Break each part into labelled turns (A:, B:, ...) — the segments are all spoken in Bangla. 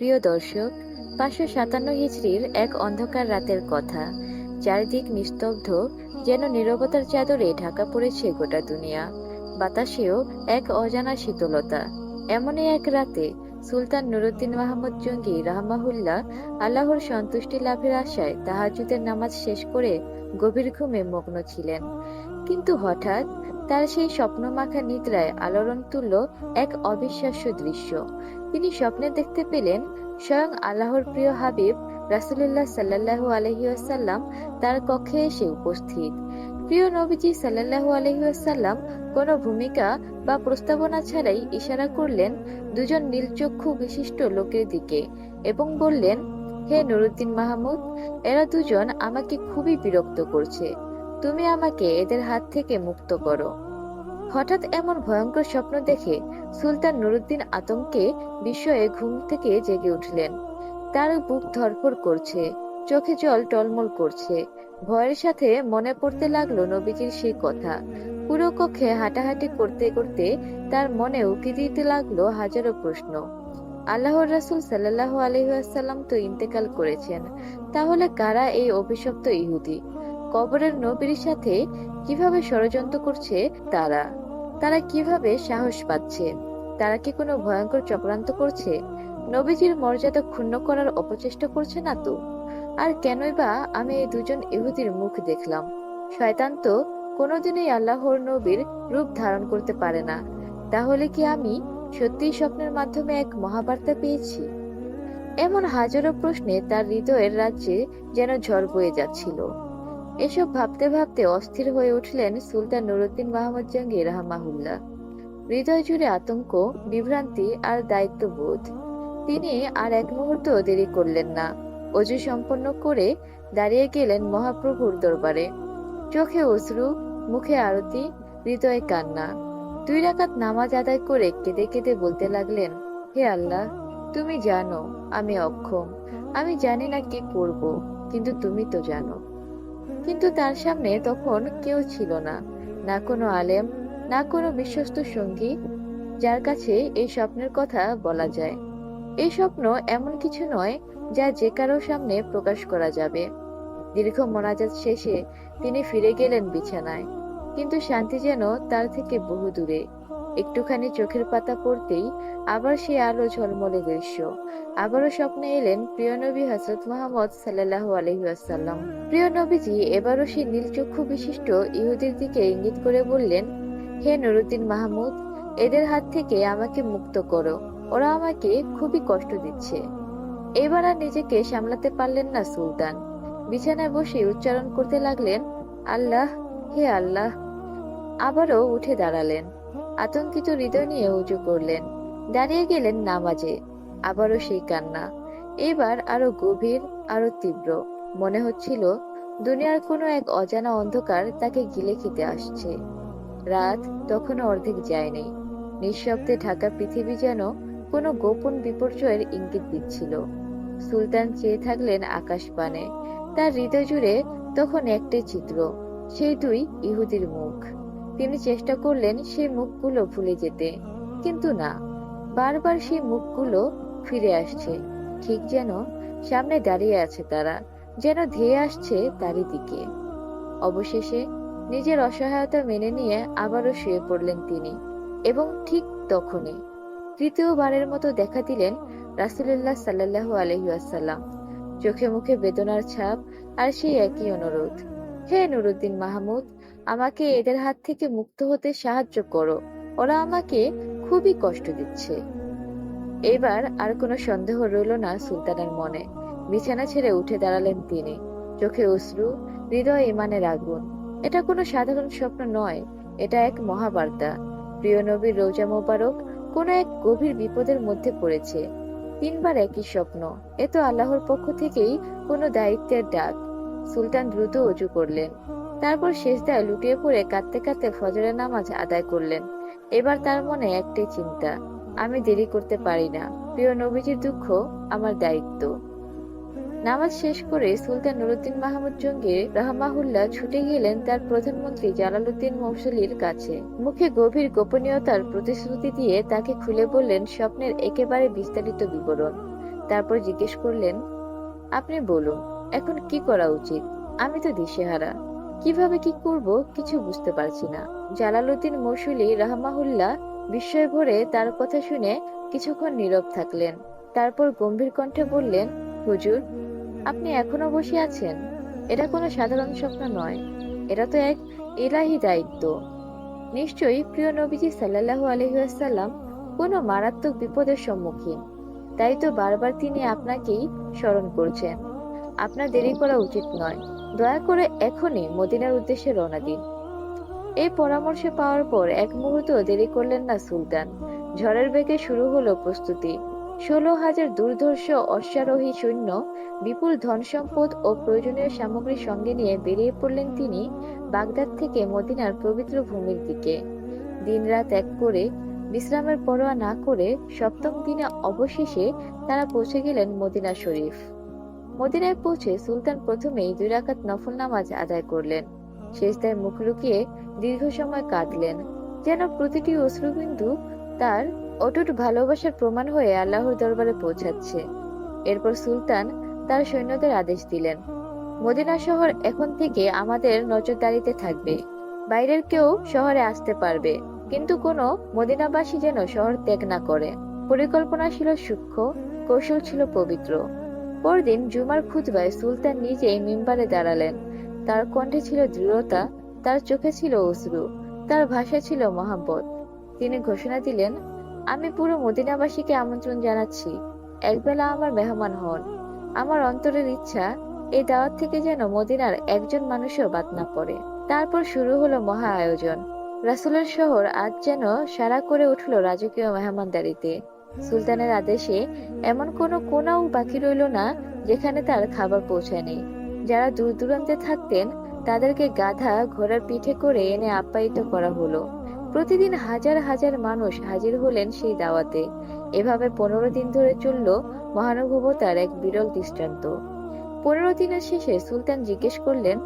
A: প্রিয় দর্শক, পাঁচশো সাতান্ন হিজড়ির এক অন্ধকার রাতের কথা। চারিদিক নিস্তব্ধ, যেন নীরবতার চাদরে ঢাকা পড়েছে গোটা দুনিয়া। বাতাসেও এক অজানা শীতলতা। এমনই এক রাতে সুলতান নুরুদ্দিন মাহমুদ জঙ্গি রাহমাহুল্লাহ আল্লাহর সন্তুষ্টি লাভের আশায় তাহাজুদের নামাজ শেষ করে গভীর ঘুমে মগ্ন ছিলেন। কিন্তু হঠাৎ তার সেই স্বপ্নমাখা নিদ্রায় আলোড়ন তুলল এক অবিশ্বাস্য দৃশ্য। তিনি স্বপ্নে দেখতে পেলেন স্বয়ং আল্লাহর প্রিয় হাবিব রাসুলুল্লাহ সাল্লাহু আলহিউসাল্লাম তার কক্ষে এসে উপস্থিত। প্রিয় নবীজি সাল্লাহু আলহিউসাল্লাম কোনো ভূমিকা বা প্রস্তাবনা ছাড়াই ইশারা করলেন দুজন নীলচক্ষু বিশিষ্ট লোকের দিকে এবং বললেন, হে নুরুদ্দিন মাহমুদ, এরা দুজন আমাকে খুবই বিরক্ত করছে। তুমি আমাকে এদের হাত থেকে মুক্ত করো। হঠাৎ এমন ভয়ঙ্কর স্বপ্ন দেখে সুলতান নুরুদ্দিন আতঙ্কে বিস্ময়ে ঘুম থেকে জেগে উঠলেন। তার বুক ধরফর করছে, চোখে জল টলমল করছে। ভয়ের সাথে মনে পড়তে লাগল নবীজির সেই কথা। পুরো কক্ষে হাঁটাহাঁটি করতে করতে তার মনে উকি দিতে লাগল হাজারো প্রশ্ন। আল্লাহর রাসুল সাল্লাল্লাহু আলাইহি ওয়াসাল্লাম তো ইন্তেকাল করেছেন, তাহলে কারা এই অভিশপ্ত ইহুদি? কবরের নবীর সাথে কীভাবে ষড়যন্ত্র করছে তারা? তারা কীভাবে সাহস পাচ্ছে? তারা কি কোনো ভয়ঙ্কর চক্রান্ত করছে? নবীজির মর্যাদা ক্ষুণ্ণ করার অপচেষ্টা করছে না তো? আর কেনই বা আমি এই দুজন ইহুদির মুখ দেখলাম? শয়তান তো কোনোদিনই আল্লাহর নবীর রূপ ধারণ করতে পারে না। তাহলে কি আমি সত্যিই স্বপ্নের মাধ্যমে এক মহাবার্তা পেয়েছি? এমন হাজারো প্রশ্নে তার হৃদয়ের রাজ্যে যেন ঝড় বয়ে যাচ্ছিল। এসব ভাবতে ভাবতে অস্থির হয়ে উঠলেন সুলতান নুরুদ্দিন মাহমুদ জাহাঙ্গীর রহমাহুল্লাহ। হৃদয় জুড়ে আতঙ্ক, বিভ্রান্তি আর দায়িত্ববোধ। তিনি আর এক মুহূর্ত দেরি করলেন না। অজু সম্পন্ন করে দাঁড়িয়ে গেলেন মহাপ্রভুর দরবারে। চোখে অশ্রু, মুখে আরতি, হৃদয়ে কান্না। দুই রাকাত নামাজ আদায় করে কেঁদে কেঁদে বলতে লাগলেন, হে আল্লাহ, তুমি জানো, আমি অক্ষম। আমি জানি না কি করব, কিন্তু তুমি তো জানো। কিন্তু তার সামনে তখন কেউ ছিল না না কোনো আলেম, না কোনো বিশ্বস্ত সঙ্গী, যার কাছে এই স্বপ্নের কথা বলা যায়। এই স্বপ্ন এমন কিছু নয় যা যে কারও সামনে প্রকাশ করা যাবে। দীর্ঘ মোনাজাত শেষে তিনি ফিরে গেলেন বিছানায়, কিন্তু শান্তি যেন তার থেকে বহু দূরে একটুখানি চোখের পাতা পড়তেই আবার সে আলো ঝলমলে দৃশ্য। আবারও স্বপ্নে এলেন প্রিয় নবী হজরত মোহাম্মদ সাল্লাহু আলহিহাসাল্লাম প্রিয় নবীজি, এবারও সেই নীলচক্ষু বিশিষ্ট ইহুদির দিকে ইঙ্গিত করে বললেন, হে নুরুদ্দিন মাহমুদ, এদের হাত থেকে আমাকে মুক্ত করো। ওরা আমাকে খুবই কষ্ট দিচ্ছে। এবার আর নিজেকে সামলাতে পারলেন না সুলতান। বিছানায় বসে উচ্চারণ করতে লাগলেন, আল্লাহ, হে আল্লাহ। আবারও উঠে দাঁড়ালেন। আতঙ্কিত হৃদয় নিয়ে উঁচু করলেন। দাঁড়িয়ে গেলেন নামাজে। আবারও সেই কান্না। এবার আরও গভীর, আরও তীব্র। মনে হচ্ছিল, দুনিয়ার কোনো এক অজানা অন্ধকার তাকে গিলে খেতে আসছে। রাত তখনও অর্ধেক যায়নি। নিঃশব্দে ঢাকা পৃথিবী যেন কোনো গোপন বিপর্যয়ের ইঙ্গিত দিচ্ছিল। সুলতান চেয়ে থাকলেন আকাশ পানে তার হৃদয় জুড়ে তখন একটাই চিত্র, সেই দুই ইহুদির মুখ। তিনি চেষ্টা করলেন সেই মুখগুলো ভুলে যেতে। কিন্তু না, বারবার সেই মুখগুলো ফিরে আসছে। ঠিক যেন সামনে দাঁড়িয়ে আছে তারা, যেন ধেয়ে আসছে তারই দিকে। অবশেষে নিজের অসহায়তা মেনে নিয়ে আবারও শুয়ে পড়লেন তিনি, এবং ঠিক তখনই তৃতীয়বারের মতো দেখা দিলেন রাসুলুল্লাহ সাল্লাহু আলহিউসাল্লাম চোখে মুখে বেদনার ছাপ আর সেই একই অনুরোধ, হে নুরুদ্দিন মাহমুদ আমাকে এদের হাত থেকে মুক্ত হতে সাহায্য করো। ওরা আমাকে খুবই কষ্ট দিচ্ছে। এবার আর কোনো সন্দেহ রইল না সুলতানের মনে। বিছানা ছেড়ে উঠে দাঁড়ালেন তিনি। চোখে অশ্রু, হৃদয় ইমানের আগুন। এটা কোনো সাধারণ স্বপ্ন নয়, এটা এক মহাবার্তা। প্রিয় নবীর রোজা মোবারক কোনো এক গভীর বিপদের মধ্যে পড়েছে। তিনবার একই স্বপ্ন, এ তো আল্লাহর পক্ষ থেকেই কোনো দায়িত্বের ডাক। সুলতান দ্রুত অজু করলেন। তারপর শেষদায় লুটিয়ে পড়ে কাঁদতে কাঁদতে ফজরের নামাজ আদায় করলেন। এবার তার মনে একটাই চিন্তা, আমি দেরি করতে পারি না। প্রিয় নবীজির দুঃখ আমার দায়িত্ব। নামাজ শেষ করে সুলতান নুরুদ্দিন মাহমুদ জঙ্গির রহমাহুল্লাহ ছুটে গেলেন তার প্রধানমন্ত্রী জালালউদ্দিন মৌসুলির কাছে। মুখে গভীর গোপনীয়তার প্রতিশ্রুতি দিয়ে তাকে খুলে বললেন স্বপ্নের একেবারে বিস্তারিত বিবরণ। তারপর জিজ্ঞেস করলেন, আপনি বলুন, এখন কি করা উচিত? আমি তো দিশেহারা। কীভাবে কি করব কিছু বুঝতে পারছি না। জালালউদ্দিন মৌসুলি রাহমাহুল্লাহ বিস্ময় ভরে তার কথা শুনে কিছুক্ষণ নীরব থাকলেন। তারপর গম্ভীর কণ্ঠে বললেন, হুজুর, আপনি এখনও বসে আছেন? এটা কোনো সাধারণ স্বপ্ন নয়। এটা তো এক ইলাহি দায়িত্ব। নিশ্চয়ই প্রিয় নবীজি সাল্লাল্লাহু আলহিহাসাল্লাম কোনো মারাত্মক বিপদের সম্মুখীন। তাই তো বারবার তিনি আপনাকেই স্মরণ করছেন। আপনার দেরি করা উচিত নয়। দয়া করে এখনই মদিনার উদ্দেশ্যে রওনা দিন। এই পরামর্শ পাওয়ার পর এক মুহূর্ত দেরি করলেন না সুলতান। ঝড়ের বেগে শুরু হলো প্রস্তুতি। ষোলো হাজার দুর্ধর্ষ, অশ্বারোহী সৈন্য, বিপুল ধন সম্পদ ও প্রয়োজনীয় সামগ্রী সঙ্গে নিয়ে বেরিয়ে পড়লেন তিনি বাগদাদ থেকে মদিনার পবিত্র ভূমির দিকে। দিনরাত এক করে বিশ্রামের পরোয়া না করে সপ্তম দিনে অবশেষে তারা পৌঁছে গেলেন মদিনা শরীফ। মদিনায় পৌঁছে সুলতান প্রথমেই দুই রাকাত নফল নামাজ আদায় করলেন। শেষ শেষদায় মুখ লুকিয়ে দীর্ঘ সময় কাঁদলেন। যেন প্রতিটি অশ্রুবিন্দু তার অটুট ভালোবাসার প্রমাণ হয়ে আল্লাহর দরবারে পৌঁছাচ্ছে। এরপর সুলতান তার সৈন্যদের আদেশ দিলেন, মদিনা শহর এখন থেকে আমাদের নজরদারিতে থাকবে। বাইরের কেউ শহরে আসতে পারবে, কিন্তু কোনো মদিনাবাসী যেন শহর ত্যাগ না করে। পরিকল্পনা ছিল সূক্ষ্ম, কৌশল ছিল পবিত্র। পরদিন জুমার খুতবায় সুলতান নিজেই মিম্বারে দাঁড়ালেন। তার কণ্ঠে ছিল দৃঢ়তা, তার চোখে ছিল অশ্রু, তার ভাষা ছিল মহাব্বত। তিনি ঘোষণা দিলেন, আমি পুরো মদিনাবাসীকে আমন্ত্রণ জানাচ্ছি। একবেলা আমার মেহমান হন। আমার অন্তরের ইচ্ছা, এই দাওয়াত থেকে যেন মদিনার একজন মানুষও বাদ না পড়ে। তারপর শুরু হলো মহা আয়োজন। রাসুলের শহর আজ যেন সারা করে উঠল রাজকীয় মেহমানদারিতে। সুলতানের আদেশে এমন কোনো কোনাও বাকি রইল না যেখানে তার খাবার পৌঁছায়নি। যারা দূর দূরান্তে থাকতেন, তাদেরকে গাধা ঘোড়ার পিঠে করে এনে আপ্যায়িত করা হলো। প্রতিদিন হাজার হাজার মানুষ হাজির হলেন সেই দাওয়াতে। এভাবে পনেরো দিন ধরে চলল মহানুভবতার এক বিরল দৃষ্টান্ত। পনেরো দিনের শেষে সুলতান জিজ্ঞেস করলেন,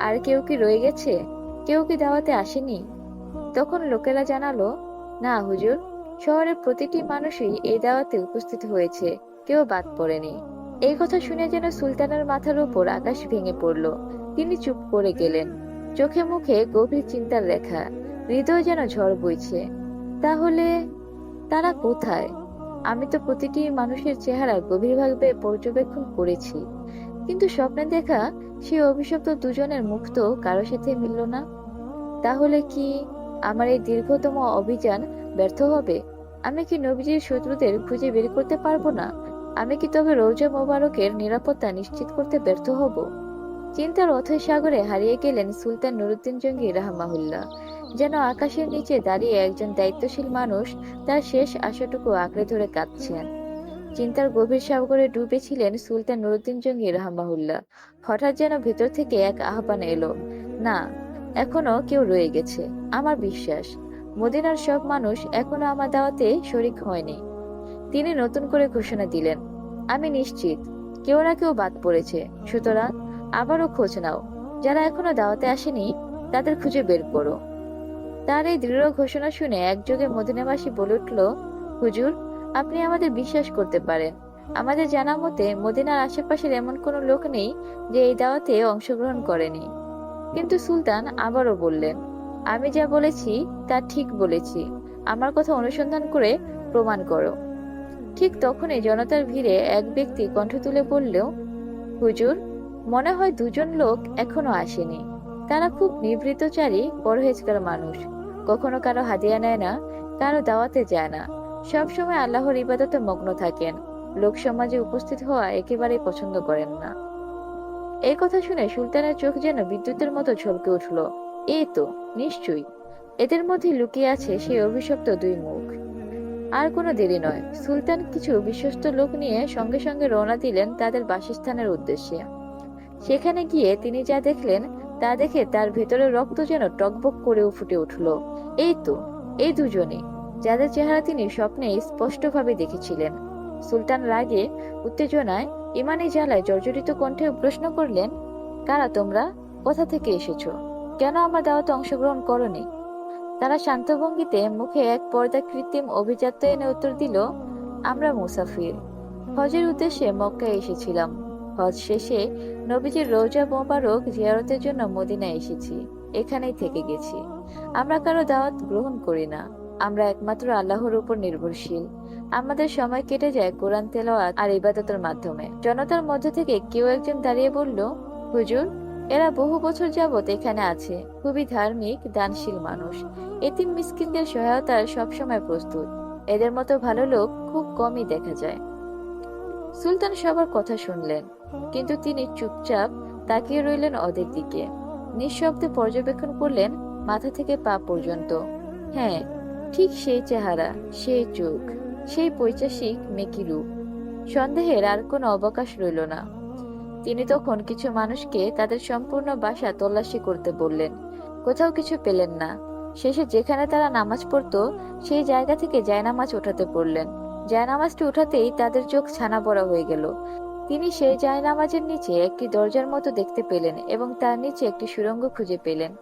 A: আর কেউ কি রয়ে গেছে? কেউ কি দাওয়াতে আসেনি? তখন লোকেরা জানালো, না হুজুর। শহরের প্রতিটি মানুষই এই দাওয়াতে উপস্থিত হয়েছে। কেউ বাদ পড়েনি। এই কথা শুনে যেন সুলতানের মাথার উপর আকাশ ভেঙে পড়ল। তিনি চুপ করে গেলেন। চোখে মুখে গভীর চিন্তার রেখা। হৃদয় যেন ঝড় বইছে। তাহলে তারা কোথায়? আমি তো প্রতিটি মানুষের চেহারা গভীরভাবে পর্যবেক্ষণ করেছি। কিন্তু স্বপ্নে দেখা সেই অভিশপ্ত দুজনের মুখ তো কারও সাথে মিলল না। তাহলে কি আমার এই দীর্ঘতম অভিযান ব্যর্থ হবে। আমি কি নবীজির শত্রুদের খুঁজে বের করতে পারব না? আমি কি তবে রৌজা মোবারকের নিরাপত্তা নিশ্চিত করতে ব্যর্থ হব? চিন্তার অথৈ সাগরে হারিয়ে গেলেন সুলতান নুরুদ্দিন জঙ্গি রাহমাহুল্লাহ। যেন আকাশের নিচে দাঁড়িয়ে একজন দায়িত্বশীল মানুষ তার শেষ আশাটুকু আঁকড়ে ধরে কাঁদছেন। চিন্তার গভীর সাগরে ডুবে ছিলেন সুলতান নুরুদ্দিন জঙ্গি রাহমাহুল্লাহ। হঠাৎ যেন ভেতর থেকে এক আহ্বান এলো, না, এখনও কেউ রয়ে গেছে, আমার বিশ্বাস। মদিনার সব মানুষ এখনও আমার দাওয়াতে শরিক হয়নি। তিনি নতুন করে ঘোষণা দিলেন, আমি নিশ্চিত, কেউ না কেউ বাদ পড়েছে। সুতরাং আবারও খোঁজ নাও। যারা এখনও দাওয়াতে আসেনি, তাদের খুঁজে বের করো। তার এই দৃঢ় ঘোষণা শুনে একযোগে মদিনাবাসী বলে উঠল, হুজুর, আপনি আমাদের বিশ্বাস করতে পারেন। আমাদের জানা মতে মদিনার আশেপাশের এমন কোনো লোক নেই যে এই দাওয়াতে অংশগ্রহণ করেনি। কিন্তু সুলতান আবারও বললেন আমি যা বলেছি, তা ঠিক বলেছি। আমার কথা অনুসন্ধান করে প্রমাণ করো। ঠিক তখনই জনতার ভিড়ে এক ব্যক্তি কণ্ঠ তুলে বললেও, হুজুর, মনে হয় দুজন লোক এখনও আসেনি। তারা খুব নিবৃতচারী পরহেজগার মানুষ। কখনো কারও হাদিয়া নেয় না, কারও দাওয়াতে যায় না। সব সময় আল্লাহর ইবাদতে মগ্ন থাকেন। লোক সমাজে উপস্থিত হওয়া একেবারেই পছন্দ করেন না। এই কথা শুনে সুলতানের চোখ যেন বিদ্যুতের মতো ঝলকে উঠল। এই তো নিশ্চয়ই। এদের মধ্যে লুকিয়ে আছে সেই অভিশপ্ত দুই মুখ। আর কোনো দেরি নয়। সুলতান কিছু বিশ্বস্ত লোক নিয়ে সঙ্গে সঙ্গে রওনা দিলেন তাদের বাসস্থানের উদ্দেশ্যে। সেখানে গিয়ে তিনি যা দেখলেন, তা দেখে তার ভেতরে রক্ত যেন টকবক করে ফুটে উঠল। এই তো, এই দুজনে, যাদের চেহারা তিনি স্বপ্নে স্পষ্টভাবে দেখেছিলেন। সুলতান রাগে, উত্তেজনায়, ইমানি জ্বালায় জর্জরিত কণ্ঠে প্রশ্ন করলেন, কারা তোমরা? কোথা থেকে এসেছ? কেন আমার দাওয়াতে অংশগ্রহণ করনি? তারা শান্ত ভঙ্গিতে মুখে এক পর্দা কৃত্রিম অভিজাত্য এনে উত্তর দিল, আমরা মুসাফির। হজের উদ্দেশ্যে মক্কায় এসেছিলাম। হজ শেষে নবীজির রোজা মোবারক জিয়ারতের জন্য মদিনায় এসেছি। এখানেই থেকে গেছি। আমরা কারও দাওয়াত গ্রহণ করি না। আমরা একমাত্র আল্লাহর উপর নির্ভরশীল। আমাদের সময় কেটে যায় কোরআন তেলাওয়াত আর ইবাদতের মাধ্যমে। জনতার মধ্য থেকে কেউ একজন দাঁড়িয়ে বলল, হুজুর এরা বহু বছর যাবত এখানে আছে। খুবই ধার্মিক, দানশীল মানুষ। এতিম মিসকিনদের সহায়তার সবসময় প্রস্তুত। এদের মতো ভালো লোক খুব কমই দেখা যায়। সুলতান সবার কথা শুনলেন, কিন্তু তিনি চুপচাপ তাকিয়ে রইলেন ওদের দিকে। নিঃশব্দে পর্যবেক্ষণ করলেন, মাথা থেকে পা পর্যন্ত। হ্যাঁ ঠিক সেই চেহারা, সেই চোখ, সেই পৈচাসিক, মেকি রূপ। সন্দেহের আর কোনো অবকাশ রইল না। তিনি তখন কিছু মানুষকে তাদের সম্পূর্ণ বাসা তল্লাশি করতে বললেন। কোথাও কিছু পেলেন না। শেষে যেখানে তারা নামাজ পড়তো, সেই জায়গা থেকে জায়নামাজ ওঠাতে পড়লেন। জায়নামাজটি উঠাতেই তাদের চোখ ছানা বড়া হয়ে গেল। তিনি সেই জায়নামাজের নিচে একটি দরজার মতো দেখতে পেলেন এবং তার নিচে একটি সুড়ঙ্গ খুঁজে পেলেন।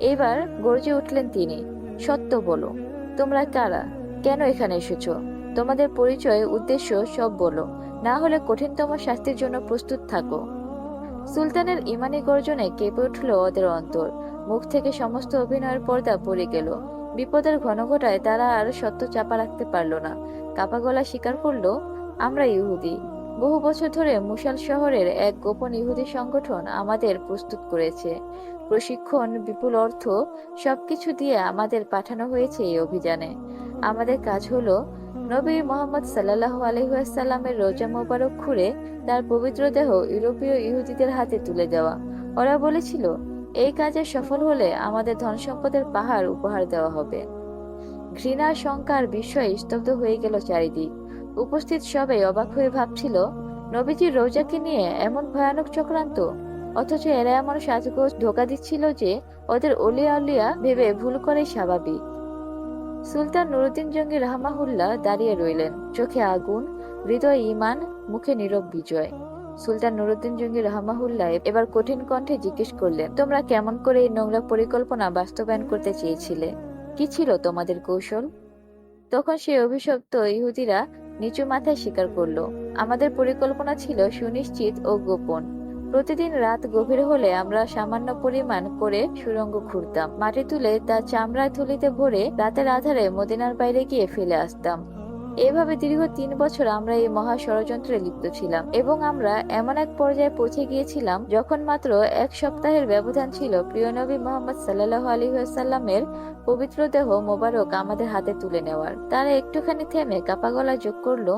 A: এবার গর্জে উঠলেন তিনি, সত্য বলো। তোমরা কারা? কেন এখানে এসেছ? তোমাদের পরিচয়, উদ্দেশ্য সব বলো। না হলে কঠিনতম শাস্তির জন্য প্রস্তুত থাকো। সুলতানের ইমানি গর্জনে কেঁপে উঠল ওদের অন্তর। মুখ থেকে সমস্ত অভিনয়ের পর্দা পড়ে গেল। বিপদের ঘনঘটায় তারা আর সত্য চাপা রাখতে পারল না। কাপা গলা স্বীকার করল, আমরা ইহুদি। বহু বছর ধরে মুসাল শহরের এক গোপন ইহুদি সংগঠন আমাদের প্রস্তুত করেছে। প্রশিক্ষণ, বিপুল অর্থ, সবকিছু দিয়ে আমাদের পাঠানো হয়েছে এই অভিযানে। আমাদের কাজ হলো নবী মোহাম্মদ সাল্লাহ আলহাসাল্লামের রোজা মোবারক খুঁড়ে তার পবিত্র দেহ ইউরোপীয় ইহুদিদের হাতে তুলে দেওয়া। ওরা বলেছিল, এই কাজে সফল হলে আমাদের ধন সম্পদের পাহাড় উপহার দেওয়া হবে। ঘৃণা শঙ্কার বিষয়ে স্তব্ধ হয়ে গেল চারিদিক। উপস্থিত সবাই অবাক হয়ে ভাবছিল, নবীজির রোজাকে নিয়ে এমন ভয়ানক চক্রান্ত? অথচ এরা এমন সাজগোজ ধোকা দিচ্ছিল যে ওদের অলিয়া অলিয়া ভেবে ভুল করে স্বাভাবিক। সুলতান নুরুদ্দিন জঙ্গি রাহমাহুল্লাহ দাঁড়িয়ে রইলেন। চোখে আগুন, হৃদয় ইমান মুখে নীরব বিজয়। সুলতান নুরুদ্দিন জঙ্গি রহমাহুল্লাহ এবার কঠিন কণ্ঠে জিজ্ঞেস করলেন, তোমরা কেমন করে এই নোংরা পরিকল্পনা বাস্তবায়ন করতে চেয়েছিলে? কি ছিল তোমাদের কৌশল? তখন সেই অভিশপ্ত ইহুদিরা নিচু মাথায় স্বীকার করল, আমাদের পরিকল্পনা ছিল সুনিশ্চিত ও গোপন। প্রতিদিন রাত গভীর হলে আমরা সামান্য পরিমাণ করে সুরঙ্গ খুঁড়তাম। মাটি তুলে তা চামড়ায় থলিতে ভরে রাতের আধারে মদিনার বাইরে গিয়ে ফেলে আসতাম। এভাবে দীর্ঘ তিন বছর আমরা এই মহা ষড়যন্ত্রে লিপ্ত ছিলাম এবং আমরা এমন এক পর্যায়ে পৌঁছে গিয়েছিলাম যখন মাত্র এক সপ্তাহের ব্যবধান ছিল প্রিয় নবী মোহাম্মদ সাল্লাহ আলী সাল্লামের পবিত্র দেহ মোবারক আমাদের হাতে তুলে নেওয়ার। তারা একটুখানি থেমে কাপা গলা যোগ করল,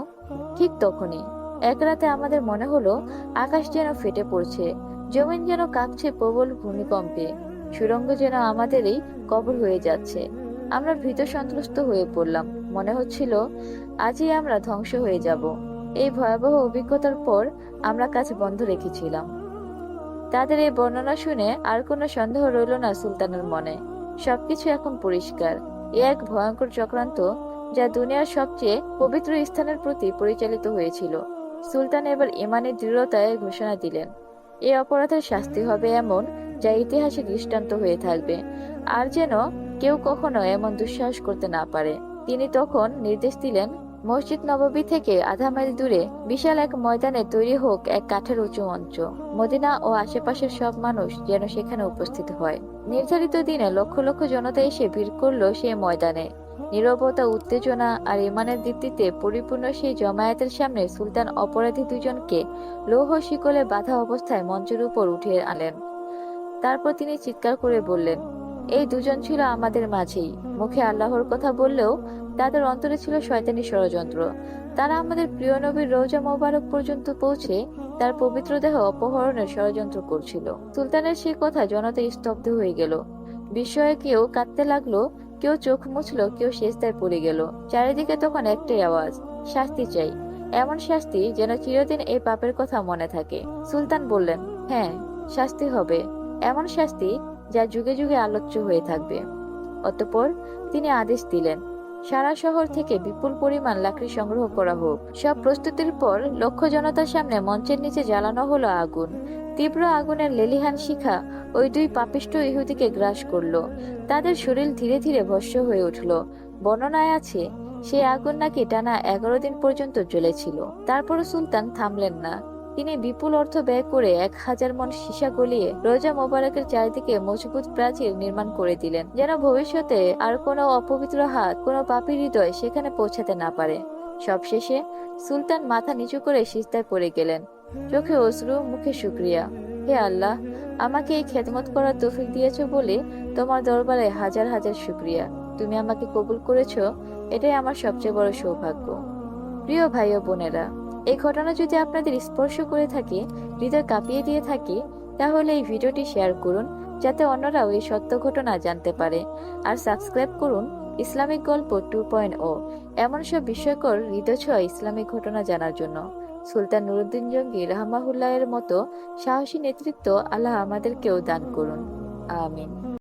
A: ঠিক তখনই। এক রাতে আমাদের মনে হলো আকাশ যেন ফেটে পড়ছে, জমিন যেন কাঁপছে প্রবল ভূমিকম্পে, সুরঙ্গ যেন আমাদেরই কবর হয়ে যাচ্ছে। আমরা ভীত সন্ত্রস্ত হয়ে পড়লাম, মনে হচ্ছিল আজই আমরা ধ্বংস হয়ে যাব। এই ভয়াবহ অভিজ্ঞতার পর আমরা কাজ বন্ধ রেখেছিলাম। তাদের এই বর্ণনা শুনে আর কোনো সন্দেহ রইল না সুলতানের মনে। সবকিছু এখন পরিষ্কার। এ এক ভয়ঙ্কর চক্রান্ত যা দুনিয়ার সবচেয়ে পবিত্র স্থানের প্রতি পরিচালিত হয়েছিল। সুলতান এবার ইমানের দৃঢ়তায় ঘোষণা দিলেন, এ অপরাধের শাস্তি হবে এমন যা ইতিহাসে দৃষ্টান্ত হয়ে থাকবে। আর যেন কেউ কখনো এমন দুঃসাহস করতে না পারে। তিনি তখন নির্দেশ দিলেন, মসজিদ নববী থেকে আধা মাইল দূরে বিশাল এক ময়দানে তৈরি হোক এক কাঠের উঁচু মঞ্চ। মদিনা ও আশেপাশের সব মানুষ যেন সেখানে উপস্থিত হয়। নির্ধারিত দিনে লক্ষ লক্ষ জনতা এসে ভিড় করল সেই ময়দানে। নীরবতা, উত্তেজনা আর ইমানের দীপ্তিতে পরিপূর্ণ সেই জমায়েতের সামনে সুলতান অপরাধী দুজনকে লৌহ শিকলে বাধা অবস্থায় মঞ্চের উপর উঠিয়ে আনলেন তারপর তিনি চিৎকার করে বললেন, এই দুজন ছিল আমাদের মাঝেই। মুখে আল্লাহর কথা বললেও তাদের অন্তরে ছিল শয়তানি ষড়যন্ত্র। তারা আমাদের প্রিয় নবীর রোজা মোবারক পর্যন্ত পৌঁছে তার পবিত্র দেহ অপহরণের ষড়যন্ত্র করছিল। সুলতানের সেই কথা জনতা স্তব্ধ হয়ে গেল। বিস্ময়ে কেউ কাঁদতে লাগল কেউ চোখ মুছল, কেউ শেষদায় পড়ে গেল। চারিদিকে তখন একটাই আওয়াজ, শাস্তি চাই। এমন শাস্তি যেন চিরদিন এই পাপের কথা মনে থাকে। সুলতান বললেন হ্যাঁ শাস্তি হবে। এমন শাস্তি যা যুগে যুগে আলোচ্য হয়ে থাকবে। অতঃপর তিনি আদেশ দিলেন সারা শহর থেকে বিপুল পরিমাণ লাকড়ি সংগ্রহ করা হোক। সব প্রস্তুতির পর লক্ষ জনতার সামনে মঞ্চের নিচে জ্বালানো হলো আগুন। তীব্র আগুনের লেলিহান শিখা ওই দুই পাপিষ্ট ইহুদিকে গ্রাস করল। তাদের শরীর ধীরে ধীরে ভস্য হয়ে উঠল। বর্ণনায় আছে সেই আগুন নাকি টানা এগারো দিন পর্যন্ত জ্বলেছিল। তারপরও সুলতান থামলেন না। তিনি বিপুল অর্থ ব্যয় করে এক হাজার মন সীসা গলিয়ে রোজা মোবারকের চারিদিকে মজবুত প্রাচীর নির্মাণ করে দিলেন, যেন ভবিষ্যতে আর কোনো অপবিত্র হাত, কোনো পাপী হৃদয় সেখানে পৌঁছাতে না পারে। সবশেষে সুলতান মাথা নিচু করে সিজদায় পড়ে গেলেন। চোখে অশ্রু, মুখে শুক্রিয়া। হে আল্লাহ, আমাকে এই খেদমত করার তৌফিক দিয়েছ বলে তোমার দরবারে হাজার হাজার শুক্রিয়া। তুমি আমাকে কবুল করেছ, এটাই আমার সবচেয়ে বড় সৌভাগ্য। প্রিয় ভাই ও বোনেরা এই ঘটনা যদি আপনাদের স্পর্শ করে থাকে, হৃদয় কাঁপিয়ে দিয়ে থাকে, তাহলে এই ভিডিওটি শেয়ার করুন, যাতে অন্যরাও এই সত্য ঘটনা জানতে পারে। আর সাবস্ক্রাইব করুন ইসলামিক গল্প টু পয়েন্ট ও, এমন সব বিস্ময়কর হৃদয়ছোঁয়া ইসলামিক ঘটনা জানার জন্য। সুলতান নুরুদ্দিন জঙ্গি রহমাহুল্লাহ এর মতো সাহসী নেতৃত্ব আল্লাহ আমাদেরকেও দান করুন। আমিন।